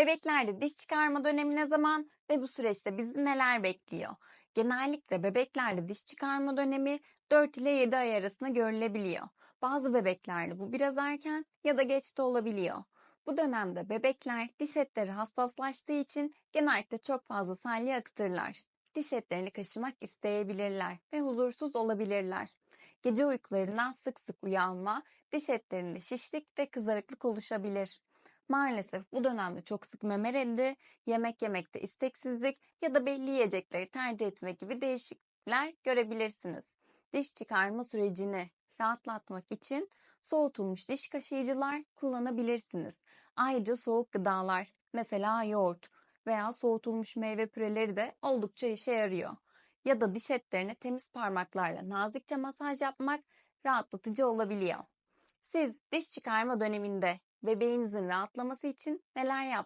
Bebeklerde diş çıkarma dönemi ne zaman ve bu süreçte bizi neler bekliyor? Genellikle bebeklerde diş çıkarma dönemi 4 ile 7 ay arasında görülebiliyor. Bazı bebeklerde bu biraz erken ya da geç de olabiliyor. Bu dönemde bebekler diş etleri hassaslaştığı için genellikle çok fazla salya akıtırlar. Diş etlerini kaşımak isteyebilirler ve huzursuz olabilirler. Gece uykularından sık sık uyanma, diş etlerinde şişlik ve kızarıklık oluşabilir. Maalesef bu dönemde çok sık meme reddi, yemek yemekte isteksizlik ya da belli yiyecekleri tercih etme gibi değişiklikler görebilirsiniz. Diş çıkarma sürecini rahatlatmak için soğutulmuş diş kaşıyıcılar kullanabilirsiniz. Ayrıca soğuk gıdalar, mesela yoğurt veya soğutulmuş meyve püreleri de oldukça işe yarıyor. Ya da diş etlerine temiz parmaklarla nazikçe masaj yapmak rahatlatıcı olabiliyor. Siz diş çıkarma döneminde bebeğinizin rahatlaması için neler yaptınız?